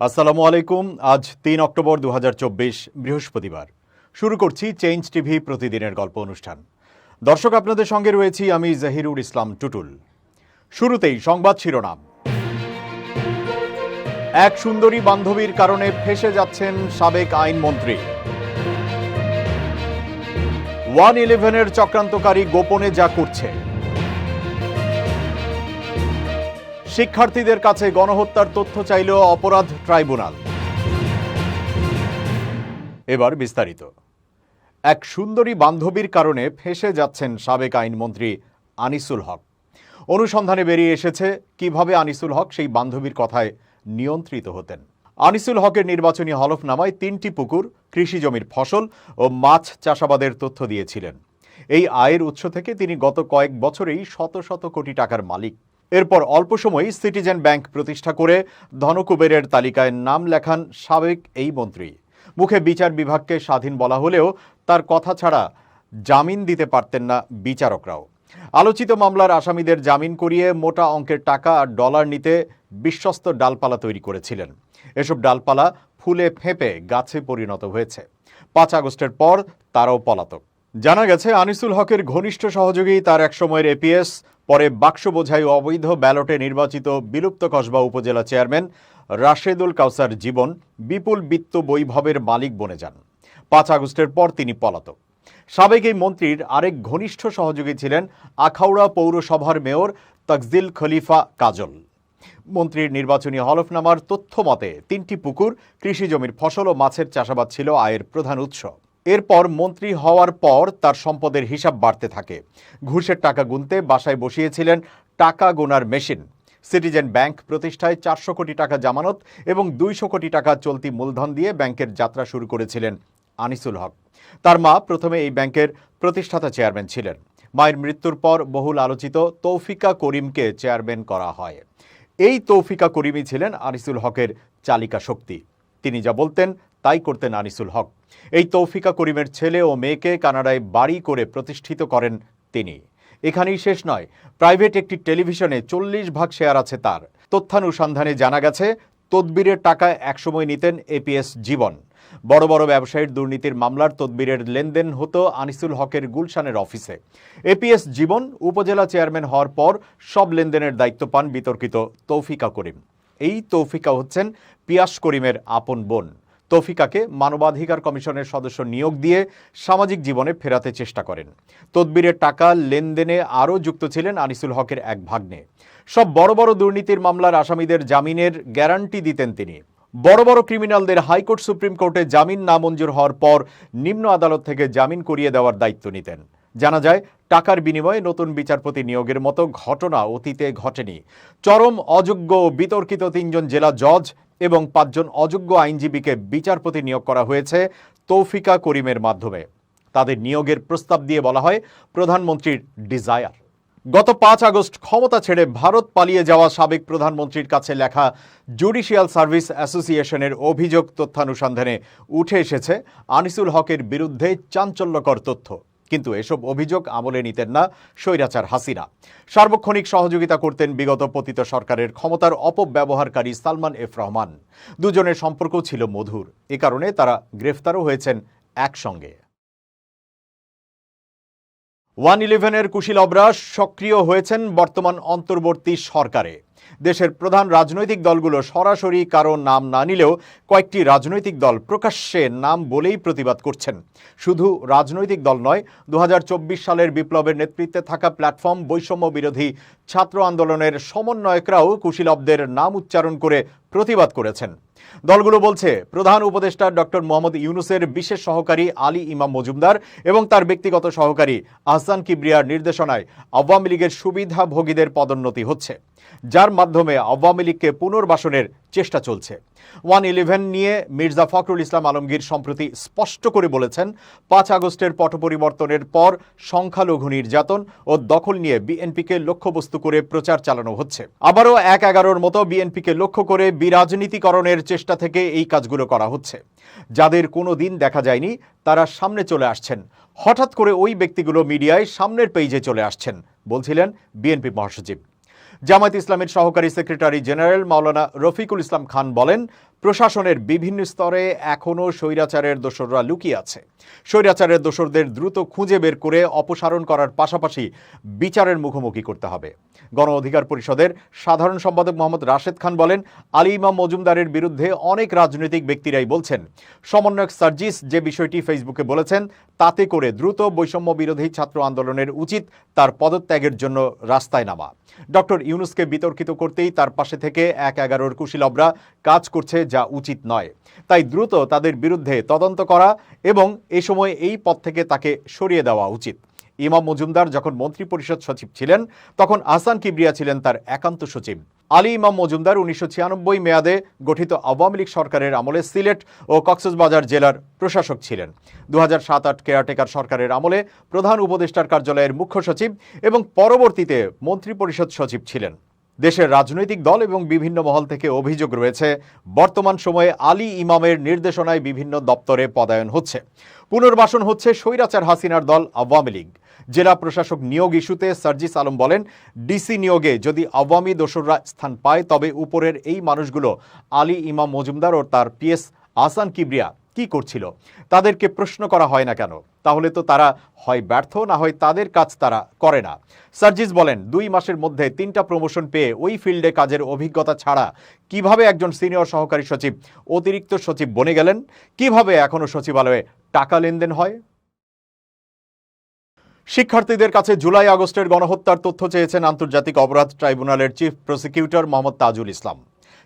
আসসালামু আলাইকুম। আজ তিন অক্টোবর দু হাজার চব্বিশ, বৃহস্পতিবার। শুরু করছি চেঞ্জ টিভি প্রতিদিনের গল্প অনুষ্ঠান। দর্শক, আপনাদের সঙ্গে রয়েছি আমি জাহিরুল ইসলাম টুটুল। শুরুতেই সংবাদ শিরোনাম। এক সুন্দরী বান্ধবীর কারণে ফেসে যাচ্ছেন সাবেক আইনমন্ত্রী। ওয়ান ইলেভেনের চক্রান্তকারী গোপনে যা করছে। শিক্ষার্থীদের কাছে গণহত্যার তথ্য চাইল অপরাধ ট্রাইব্যুনাল। এবার বিস্তারিত। এক সুন্দরী বান্ধবীর কারণে ফেসে যাচ্ছেন সাবেক আইনমন্ত্রী আনিসুল হক। অনুসন্ধানে বেরিয়ে এসেছে কীভাবে আনিসুল হক সেই বান্ধবীর কথায় নিয়ন্ত্রিত হতেন। আনিসুল হকের নির্বাচনী হলফনামায় তিনটি পুকুর, কৃষি জমির ফসল ও মাছ চাষাবাদের তথ্য দিয়েছিলেন। এই আয়ের উৎস থেকে তিনি গত কয়েক বছরেই শত শত কোটি টাকার মালিক। এরপর অল্প সময়ই সিটিজেন ব্যাংক প্রতিষ্ঠা করে ধনকুবেরের তালিকায় নাম লেখান সাবেক এই মন্ত্রী। মুখে বিচার বিভাগকে স্বাধীন বলা হলেও তার কথা ছাড়া জামিন দিতে পারতেন না বিচারকরাও। আলোচিত মামলার আসামিদের জামিন করিয়ে মোটা অঙ্কের টাকা আর ডলার নিতে বিশ্বস্ত ডালপালা তৈরি করেছিলেন। এসব ডালপালা ফুলে ফেঁপে গাছে পরিণত হয়েছে। পাঁচ আগস্টের পর তারাও পলাতক। জানা গেছে, আনিসুল হকের ঘনিষ্ঠ সহযোগী তার একসময়ের এপিএস, পরে বাক্স বোঝাই অবৈধ ব্যালটে নির্বাচিত বিলুপ্ত কসবা উপজেলা চেয়ারম্যান রাশেদুল কাউসার জীবন বিপুল বিত্ত বৈভবের মালিক বনে যান। পাঁচ আগস্টের পর তিনি পলাতক। সাবেক এই মন্ত্রীর আরেক ঘনিষ্ঠ সহযোগী ছিলেন আখাউড়া পৌরসভার মেয়র তকজিল খলিফা কাজল। মন্ত্রীর নির্বাচনী হলফনামার তথ্য মতে তিনটি পুকুর কৃষি জমির ফসল ও মাছের চাষাবাদ ছিল আয়ের প্রধান উৎস। এরপর মন্ত্রী হওয়ার পর তার সম্পদের হিসাব বাড়তে থাকে। ঘুষের টাকা গুনতে বাসায় বসিয়েছিলেন টাকা গোনার মেশিন। সিটিজেন ব্যাংক প্রতিষ্ঠায় চারশো কোটি টাকা জামানত এবং দুইশো কোটি টাকা চলতি মূলধন দিয়ে ব্যাংকের যাত্রা শুরু করেছিলেন আনিসুল হক। তার মা প্রথমে এই ব্যাংকের প্রতিষ্ঠাতা চেয়ারম্যান ছিলেন। মায়ের মৃত্যুর পর বহুল আলোচিত তৌফিকা করিমকে চেয়ারম্যান করা হয়। এই তৌফিকা করিমই ছিলেন আনিসুল হকের চালিকা শক্তি। তিনি যা বলতেন তাই করতেন আনিসুল হক। এই তৌফিকা করিমের ছেলে ও মেয়েকে কানাডায় বাড়ি করে প্রতিষ্ঠিত করেন তিনি। এখানেই শেষ নয়, প্রাইভেট একটি টেলিভিশনে চল্লিশ ভাগ শেয়ার আছে তার। তথ্যানুসন্ধানে জানা গেছে, তদবিরের টাকা একসময় নিতেন এপিএস জীবন। বড় বড় ব্যবসায়ীর দুর্নীতির মামলার তদবিরের লেনদেন হতো আনিসুল হকের গুলশানের অফিসে। এপিএস জীবন উপজেলা চেয়ারম্যান হওয়ার পর সব লেনদেনের দায়িত্ব পান বিতর্কিত তৌফিকা করিম। এই তৌফিকা হচ্ছেন পিয়াস করিমের আপন বোন। তৌফিকাকে মানবাধিকার কমিশনের সদস্য নিয়োগ দিয়ে সামাজিক জীবনে ফেরাতে চেষ্টা করেন। তদবিরের টাকা লেনদেনে আরও যুক্ত ছিলেন আনিসুল হকের এক ভাগ্নে। সব বড় বড় দুর্নীতির মামলার আসামিদের জামিনের গ্যারান্টি দিতেন তিনি। বড় বড় ক্রিমিনালদের হাইকোর্ট, সুপ্রিম কোর্টে জামিন নামঞ্জুর হওয়ার পর নিম্ন আদালত থেকে জামিন করিয়ে দেওয়ার দায়িত্ব নিতেন। জানা যায়, টাকার বিনিময়ে নতুন বিচারপতি নিয়োগের মতো ঘটনা অতীতে ঘটেনি। চরম অযোগ্য বিতর্কিত তিনজন জেলা জজ এবং পাঁচজন অযোগ্য আইনজীবীকে বিচারপতি নিয়োগ করা হয়েছে তৌফিকা করিমের মাধ্যমে। তাদের নিয়োগের প্রস্তাব দিয়ে বলা হয় প্রধানমন্ত্রীর ডিজায়ার। গত পাঁচ আগস্ট ক্ষমতা ছেড়ে ভারত পালিয়ে যাওয়া সাবেক প্রধানমন্ত্রীর কাছে লেখা জুডিশিয়াল সার্ভিস অ্যাসোসিয়েশনের অভিযোগ তথ্যানুসন্ধানে উঠে এসেছে আনিসুল হকের বিরুদ্ধে চাঞ্চল্যকর তথ্য। কিন্তু এসব অভিযোগ আমলে নিতেন না স্বৈরাচার হাসিনা। সার্বক্ষণিক সহযোগিতা করতেন বিগত পতিত সরকারের ক্ষমতার অপব্যবহারকারী সালমান এফ রহমান। দুজনের সম্পর্ক ছিল মধুর। এ কারণে তারা গ্রেফতারও হয়েছেন একসঙ্গে। ওয়ান ইলেভেনের কুশীল অবরাস সক্রিয় হয়েছেন বর্তমান অন্তর্বর্তী সরকারে। দেশের প্রধান রাজনৈতিক দলগুলো সরাসরি কারও নাম না নিলেও কয়েকটি রাজনৈতিক দল প্রকাশ্যে নাম বলেই প্রতিবাদ করছেন। শুধু রাজনৈতিক দল নয় দু সালের বিপ্লবের নেতৃত্বে থাকা প্ল্যাটফর্ম বৈষম্য বিরোধী ছাত্র আন্দোলনের সমন্বয়করাও কুশীলবদের নাম উচ্চারণ করে প্রতিবাদ করেছেন। দলগুলো বলছে, প্রধান উপদেষ্টা ডক্টর মোহাম্মদ ইউনুসের বিশেষ সহকারী আলী ইমাম মজুমদার এবং তার ব্যক্তিগত সহকারী আহসান কিবরিয়ার নির্দেশনায় আওয়ামী লীগের সুবিধাভোগীদের পদোন্নতি হচ্ছে। যার মাধ্যমে আওয়ামী লীগকে পুনর্বাসনের চেষ্টা চলছে। ওয়ান ইলেভেন নিয়ে মির্জা ফখরুল ইসলাম আলমগীর সম্প্রতি স্পষ্ট করে বলেছেন, পাঁচ আগস্টের পট পরিবর্তনের পর সংখ্যালঘু নির্যাতন ও দখল নিয়ে বিএনপিকে লক্ষ্যবস্তু করে প্রচার চালানো হচ্ছে। আবারও এক এগারোর মতো বিএনপিকে লক্ষ্য করে বিরাজনীতিকরণের চেষ্টা থেকে এই কাজগুলো করা হচ্ছে। যাদের কোনো দিন দেখা যায়নি, তারা সামনে চলে আসছেন। হঠাৎ করে ওই ব্যক্তিগুলো মিডিয়ায় সামনের পেজে চলে আসছেন, বলছিলেন বিএনপি মহাসচিব। জামায়াত ইসলামের সহকারী সেক্রেটারি জেনারেল মাওলানা রফিকুল ইসলাম খান বলেন প্রশাসনের বিভিন্ন স্তরে এখনও স্বৈরাচারের দোসররা লুকিয়ে আছে। স্বৈরাচারের দোসরদের দ্রুত খুঁজে বের করে অপসারণ করার পাশাপাশি বিচারের মুখোমুখি করতে হবে। গণ অধিকার পরিষদের সাধারণ সম্পাদক মোহাম্মদ রাশেদ খান বলেন, আলী ইমাম মজুমদারের বিরুদ্ধে অনেক রাজনৈতিক ব্যক্তিরাই বলছেন, সমন্বয়ক সার্জিস যে বিষয়টি ফেসবুকে বলেছেন, তাতে করে দ্রুত বৈষম্য বিরোধী ছাত্র আন্দোলনের উচিত তার পদত্যাগের জন্য রাস্তায় নামা। ডক্টর ইউনুসকে বিতর্কিত করতেই তার পাশে থেকে এক এগারোর কুশীলবরা কাজ করছে যা উচিত নয়। তাই দ্রুত তাদের বিরুদ্ধে তদন্ত করা এবং এ সময় এই পদ থেকে তাকে সরিয়ে দেওয়া উচিত। ইমাম মজুমদার যখন মন্ত্রী পরিষদ সচিব ছিলেন, তখন আহসান কিবরিয়া ছিলেন তার একান্ত সচিব। আলী ইমাম মজুমদার উনিশশো ছিয়ানব্বই মেয়াদে গঠিত আওয়ামী লীগ সরকারের আমলে সিলেট ও কক্সবাজার জেলার প্রশাসক ছিলেন। দু হাজার সাত আট কেয়ারটেকার সরকারের আমলে প্রধান উপদেষ্টার কার্যালয়ের মুখ্য সচিব এবং পরবর্তীতে মন্ত্রী পরিষদ সচিব ছিলেন। দেশের রাজনৈতিক দল এবং বিভিন্ন মহল থেকে অভিযোগ রয়েছে, বর্তমান সময়ে আলী ইমামের নির্দেশনায় বিভিন্ন দপ্তরে পদায়ন হচ্ছে। পুনর্বাসন হচ্ছে স্বৈরাচার হাসিনার দল আওয়ামী লীগ। জেলা প্রশাসক নিয়োগ ইস্যুতে সার্জিস আলম বলেন, ডিসি নিয়োগে যদি আওয়ামী দোসররা স্থান পায়, তবে উপরের এই মানুষগুলো আলী ইমাম মজুমদার ও তার পিএস আসান কিবরিয়া কি করছিল? তাদেরকে প্রশ্ন করা হয় না কেন? তাহলে তো তারা হয় ব্যর্থ, না হয় তাদের কাজ তারা করে না। সার্জিস বলেন, দুই মাসের মধ্যে তিনটা প্রমোশন পেয়ে ওই ফিল্ডে কাজের অভিজ্ঞতা ছাড়া কীভাবে একজন সিনিয়র সহকারী সচিব, অতিরিক্ত সচিব বনে গেলেন? কীভাবে এখনও সচিবালয়ে টাকা লেনদেন হয়? শিক্ষার্থীদের কাছে জুলাই আগস্টের গণহত্যার তথ্য চেয়েছেন আন্তর্জাতিক অপরাধ ট্রাইব্যুনালের চিফ প্রসিকিউটর মোহাম্মদ তাজুল ইসলাম।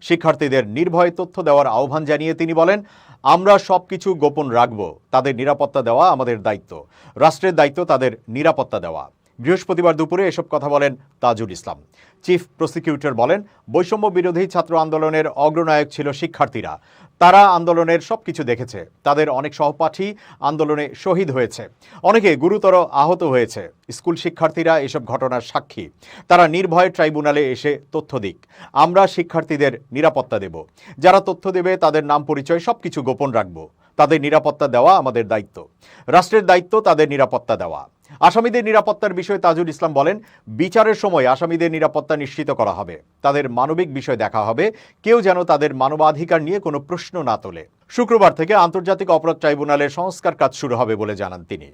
শিক্ষার্থীদের নির্ভয় তথ্য দেওয়ার আহ্বান জানিয়ে তিনি বলেন, আমরা সব কিছু গোপন রাখব। তাদের নিরাপত্তা দেওয়া আমাদের দায়িত্ব। রাষ্ট্রের দায়িত্ব তাদের নিরাপত্তা দেওয়া। বৃহস্পতিবার দুপুরে এসব কথা বলেন তাজুল ইসলাম। চিফ প্রসিকিউটর বলেন, বৈষম্য বিরোধী ছাত্র আন্দোলনের অগ্রনায়ক ছিল শিক্ষার্থীরা। তারা আন্দোলনের সবকিছু দেখেছে। তাদের অনেক সহপাঠী আন্দোলনে শহীদ হয়েছে। অনেকে গুরুতর আহত হয়েছে। স্কুল শিক্ষার্থীরা এসব ঘটনার সাক্ষী। তারা নির্ভয়ে ট্রাইব্যুনালে এসে তথ্য দিক। আমরা শিক্ষার্থীদের নিরাপত্তা দেব। যারা তথ্য দেবে, তাদের নাম পরিচয়, সবকিছু গোপন রাখব। তাদের নিরাপত্তা দেওয়া আমাদের দায়িত্ব। রাষ্ট্রের দায়িত্ব তাদের নিরাপত্তা দেওয়া। আসামিদের নিরাপত্তার বিষয়ে তাজুল ইসলাম বলেন, বিচারের সময় আসামিদের নিরাপত্তা নিশ্চিত করা হবে। তাদের মানবিক বিষয় দেখা হবে। কেউ যেন তাদের মানবাধিকার নিয়ে কোনো প্রশ্ন না তোলে। শুক্রবার থেকে আন্তর্জাতিক অপরাধ ট্রাইব্যুনালের সংস্কার কাজ শুরু হবে বলে জানান তিনি।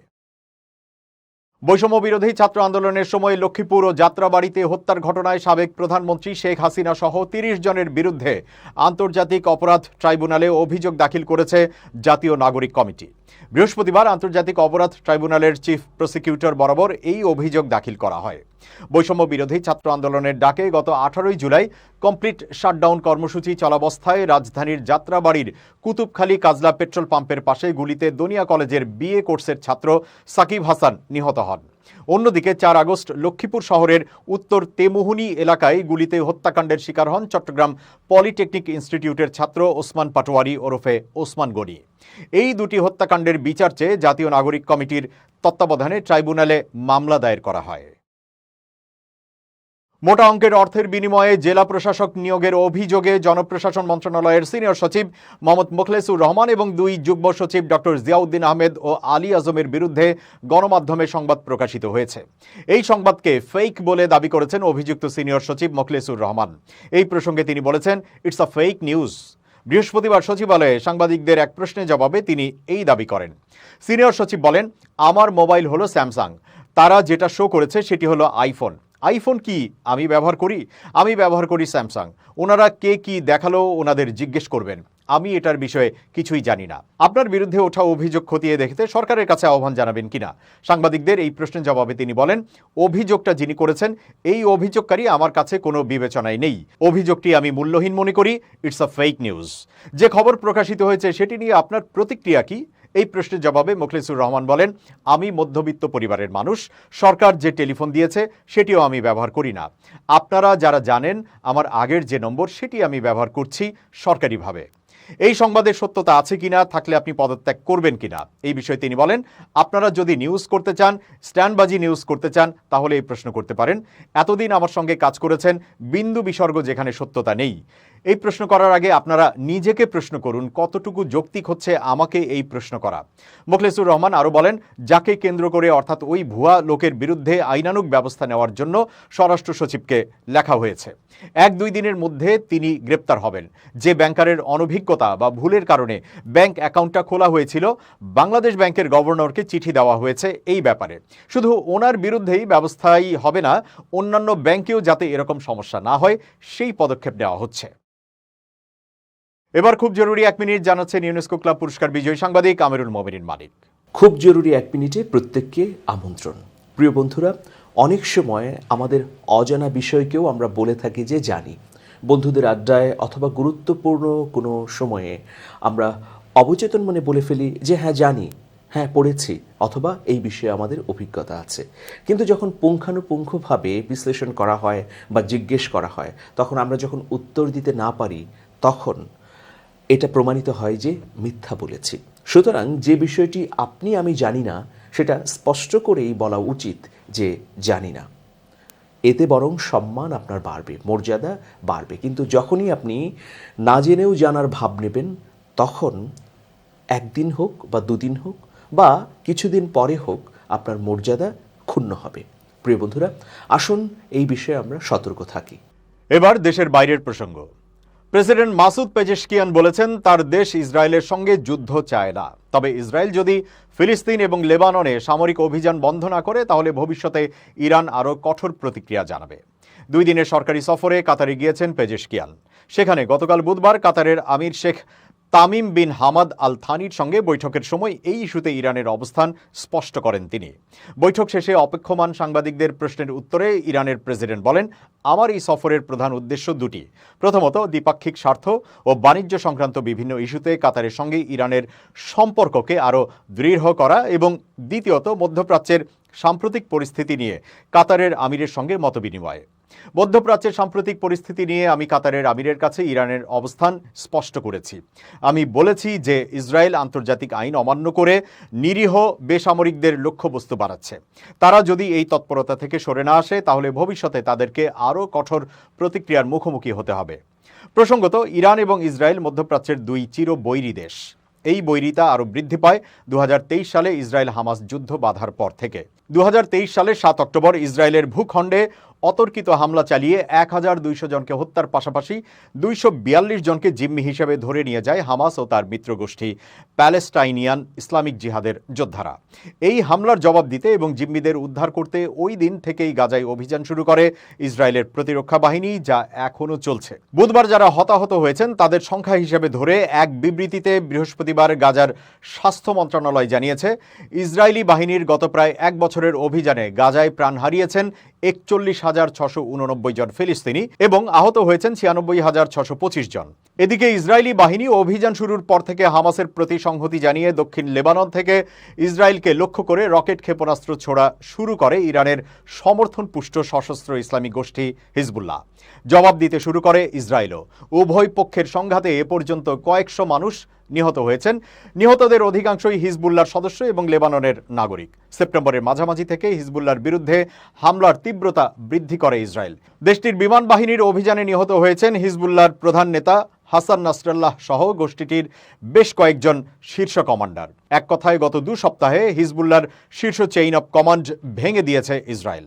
বৈষম্য বিরোধী ছাত্র আন্দোলনের সময় লক্ষ্মীপুর ও যাত্রাবাড়িতে হত্যার ঘটনায় সাবেক প্রধানমন্ত্রী শেখ হাসিনা সহ তিরিশ জনের বিরুদ্ধে আন্তর্জাতিক অপরাধ ট্রাইব্যুনালে অভিযোগ দাখিল করেছে জাতীয় নাগরিক কমিটি। বৃহস্পতিবার আন্তর্জাতিক অপরাধ ট্রাইব্যুনালের চিফ প্রসিকিউটর বরাবর এই অভিযোগ দাখিল করা হয়। বৈষম্য বিরোধী ছাত্র আন্দোলনের ডাকে গত আঠারোই জুলাই কমপ্লিট শাটডাউন কর্মসূচি চলাবস্থায় রাজধানীর যাত্রাবাড়ির কুতুবখালী কাজলা পেট্রোল পাম্পের পাশে গুলিতে দনিয়া কলেজের বিএ কোর্সের ছাত্র সাকিব হাসান নিহত হন। অন্যদিকে চার আগস্ট লক্ষ্মীপুর শহরের উত্তর তেমুহুনি এলাকায় গুলিতে হত্যাকাণ্ডের শিকার হন চট্টগ্রাম পলিটেকনিক ইনস্টিটিউটের ছাত্র ওসমান পাটোয়ারি ওরফে ওসমান গনি। এই দুটি হত্যাকাণ্ডের বিচার চেয়ে জাতীয় নাগরিক কমিটির তত্ত্বাবধানে ট্রাইব্যুনালে মামলা দায়ের করা হয়। মোটা অঙ্কের অর্থের বিনিময়ে জেলা প্রশাসক নিয়োগের অভিযোগে জনপ্রশাসন মন্ত্রণালয়ের সিনিয়র সচিব মোহাম্মদ মোখলেসুর রহমান এবং দুই যুগ্ম সচিব ডক্টর জিয়াউদ্দিন আহমেদ ও আলী আজমের বিরুদ্ধে গণমাধ্যমে সংবাদ প্রকাশিত হয়েছে। এই সংবাদকে ফেক বলে দাবি করেছেন অভিযুক্ত সিনিয়র সচিব মোখলেসুর রহমান। এই প্রসঙ্গে তিনি বলেছেন, ইটস আ ফেক নিউজ। বৃহস্পতিবার সচিবালয়ে সাংবাদিকদের এক প্রশ্নের জবাবে তিনি এই দাবি করেন। সিনিয়র সচিব বলেন, আমার মোবাইল হলো স্যামসাং। তারা যেটা শো করেছে সেটি হলো আইফোন। আইফোন কি আমি ব্যবহার করি? আমি ব্যবহার করি স্যামসাং ওনারা কে কি দেখাল, ওনাদের জিজ্ঞেস করবেন। আমি এটার বিষয়ে কিছুই জানি না। আপনার বিরুদ্ধে ওঠা অভিযোগ খতিয়ে দেখতে সরকারের কাছে আহ্বান জানাবেন কিনা? সাংবাদিকদের এই প্রশ্নের জবাবে তিনি বলেন, অভিযোগটা যিনি করেছেন, এই অভিযোগকারী আমার কাছে কোনো বিবেচনায় নেই। অভিযোগটি আমি মূল্যহীন মনে করি ইটস আ ফেক নিউজ যে খবর প্রকাশিত হয়েছে, সেটি নিয়ে আপনার প্রতিক্রিয়া কি? এই প্রশ্নের জবাবে মোখলেসুর রহমান বলেন, আমি মধ্যবিত্ত পরিবারের মানুষ, সরকার যে টেলিফোন দিয়েছে সেটিও আমি ব্যবহার করি না। আপনারা যারা জানেন আমার আগের যে নম্বর সেটি আমি ব্যবহার করছি সরকারিভাবে। এই সংবাদের সত্যতা আছে কিনা, থাকলে আপনি পদত্যাগ করবেন কিনা, এই বিষয়ে তিনি বলেন, আপনারা যদি নিউজ করতে চান, স্ট্যান্ডবাজি নিউজ করতে চান, তাহলে এই প্রশ্ন করতে পারেন। এতদিন আমার সঙ্গে কাজ করেছেন বিন্দু বিসর্গ যেখানে সত্যতা নেই। এই প্রশ্ন করার আগে আপনারা নিজেকে প্রশ্ন করুন, কতটুকু যৌক্তিক হচ্ছে আমাকে এই প্রশ্ন করা? মোখলেসুর রহমান আরও বলেন, যাকে কেন্দ্র করে অর্থাৎ ওই ভুয়া লোকের বিরুদ্ধে আইনানুগ ব্যবস্থা নেওয়ার জন্য স্বরাষ্ট্র সচিবকে লেখা হয়েছে। এক দুই দিনের মধ্যে তিনি গ্রেপ্তার হবেন। যে ব্যাংকারের অনভিজ্ঞতা বা ভুলের কারণে ব্যাংক অ্যাকাউন্টটা খোলা হয়েছিল, বাংলাদেশ ব্যাংকের গভর্নরকে চিঠি দেওয়া হয়েছে এই ব্যাপারে। শুধু ওনার বিরুদ্ধেই ব্যবস্থাই হবে না, অন্যান্য ব্যাংকেও যাতে এরকম সমস্যা না হয়, সেই পদক্ষেপ নেওয়া হচ্ছে। এবার খুব জরুরি এক মিনিট জানাচ্ছেন ইউনেস্কো ক্লাব পুরস্কার বিজয়ী সাংবাদিক আমিরুল মোমিনিন মালিক খুব জরুরি এক মিনিটে প্রত্যেককে আমন্ত্রণ। প্রিয় বন্ধুরা, অনেক সময় আমাদের অজানা বিষয়কেও আমরা বলে থাকি যে জানি। বন্ধুদের আড্ডায় অথবা গুরুত্বপূর্ণ কোনো সময়ে আমরা অবচেতন মনে বলে ফেলি যে হ্যাঁ জানি হ্যাঁ পড়েছি অথবা এই বিষয়ে আমাদের অভিজ্ঞতা আছে। কিন্তু যখন পুঙ্খানুপুঙ্খভাবে বিশ্লেষণ করা হয় বা জিজ্ঞেস করা হয়, তখন আমরা যখন উত্তর দিতে না পারি, তখন এটা প্রমাণিত হয় যে মিথ্যা বলেছি। সুতরাং যে বিষয়টি আপনি, আমি জানি না, সেটা স্পষ্ট করেই বলা উচিত যে জানি না। এতে বরং সম্মান আপনার বাড়বে, মর্যাদা বাড়বে। কিন্তু যখনই আপনি না জেনেও জানার ভাব নেবেন, তখন একদিন হোক বা দুদিন হোক বা কিছুদিন পরে হোক আপনার মর্যাদা ক্ষুণ্ণ হবে। প্রিয় বন্ধুরা, আসুন এই বিষয়ে আমরা সতর্ক থাকি। এবার দেশের বাইরের প্রসঙ্গ। প্রেসিডেন্ট মাসুদ পেজেশকিয়ান বলেছেন, তার দেশ ইসরায়েলের সঙ্গে যুদ্ধ চায় না। তবে ইসরায়েল যদি ফিলিস্তিন এবং লেবাননে সামরিক অভিযান বন্ধ না করে, তাহলে ভবিষ্যতে ইরান আরও কঠোর প্রতিক্রিয়া জানাবে। দুই দিনের সরকারি সফরে কাতারে গিয়েছেন পেজেশকিয়ান। সেখানে গতকাল বুধবার কাতারের আমির Sheikh Tamim bin Hamad Al থানির সঙ্গে বৈঠকের সময় এই ইস্যুতে ইরানের অবস্থান স্পষ্ট করেন তিনি। বৈঠক শেষে অপেক্ষমান সাংবাদিকদের প্রশ্নের উত্তরে ইরানের প্রেসিডেন্ট বলেন, আমার এই সফরের প্রধান উদ্দেশ্য দুটি। প্রথমত, দ্বিপাক্ষিক স্বার্থ ও বাণিজ্য সংক্রান্ত বিভিন্ন ইস্যুতে কাতারের সঙ্গে ইরানের সম্পর্ককে আরও দৃঢ় করা এবং দ্বিতীয়ত, মধ্যপ্রাচ্যের সাম্প্রতিক পরিস্থিতি নিয়ে কাতারের আমিরের সঙ্গে মতবিনিময়। মধ্যপ্রাচ্যের সাম্প্রতিক পরিস্থিতি নিয়ে আমি কাতারের আমিরের কাছে ইরানের অবস্থান স্পষ্ট করেছি। আমি বলেছি যে ইসরায়েল আন্তর্জাতিক আইন অমান্য করে নিরীহ বেসামরিকদের লক্ষ্যবস্তু বাড়াচ্ছে। তারা যদি এই তৎপরতা থেকে সরে না আসে, তাহলে ভবিষ্যতে তাদেরকে আরও কঠোর প্রতিক্রিয়ার মুখোমুখি হতে হবে। প্রসঙ্গত, ইরান এবং ইসরায়েল মধ্যপ্রাচ্যের দুই চির বৈরী দেশ। এই বৈরিতা আরও বৃদ্ধি পায় দু হাজার তেইশ সালে ইসরায়েল হামাস যুদ্ধ বাধার পর থেকে। দু সালের সাত অক্টোবর ইসরায়েলের ভূখণ্ডে অতর্কিত হামলা চালিয়ে এক হাজার দুইশো জনকে হত্যার পাশাপাশি দুইশো বিয়াল্লিশ জনকে জিম্মি হিসেবে ধরে নিয়ে যায় হামাস ও তার মিত্রগোষ্ঠী প্যালেস্টাইনিয়ান ইসলামিক জিহাদের যোদ্ধারা। এই হামলার জবাব দিতে এবং জিম্মিদের উদ্ধার করতে ওই দিন থেকেই গাজায় অভিযান শুরু করে ইসরায়েলের প্রতিরক্ষা বাহিনী, যা এখনও চলছে। বুধবার যারা হতাহত হয়েছেন, তাদের সংখ্যা হিসেবে ধরে এক বিবৃতিতে বৃহস্পতিবার গাজার স্বাস্থ্য মন্ত্রণালয় জানিয়েছে, ইসরায়েলি বাহিনীর গত প্রায় এক বছরের অভিযানে গাজায় প্রাণ হারিয়েছেন একচল্লিশ হাজার ছশো উননব্বই জন ফিলিস্তিনি এবং আহত হয়েছেন ছিয়ানব্বই হাজার ছশো পঁচিশ জন। এদিকে ইসরায়েলি বাহিনী অভিযান শুরুর পর থেকে হামাসের প্রতি সংহতি জানিয়ে দক্ষিণ লেবানন থেকে ইসরায়েলকে লক্ষ্য করে রকেট ক্ষেপণাস্ত্র ছোড়া শুরু করে ইরানের সমর্থন পুষ্ট সশস্ত্র ইসলামী গোষ্ঠী হিজবুল্লাহ। জবাব দিতে শুরু করে ইসরায়েলও। উভয় পক্ষের সংঘাতে এ পর্যন্ত কয়েকশো মানুষ নিহত হয়েছেন। নিহতদের অধিকাংশই হিজবুল্লার সদস্য এবং লেবাননের নাগরিক। সেপ্টেম্বরের মাঝামাঝি থেকে হিজবুল্লার বিরুদ্ধে হামলার তীব্রতা বৃদ্ধি করে ইসরায়েল। দেশটির বিমান বাহিনীর অভিযানে নিহত হয়েছেন হিজবুল্লার প্রধান নেতা হাসান নাসরাল্লাহ সহ গোষ্ঠীটির বেশ কয়েকজন শীর্ষ কমান্ডার। এক কথায়, গত দু সপ্তাহে হিজবুল্লার শীর্ষ চেইন অব কমান্ড ভেঙে দিয়েছে ইসরায়েল।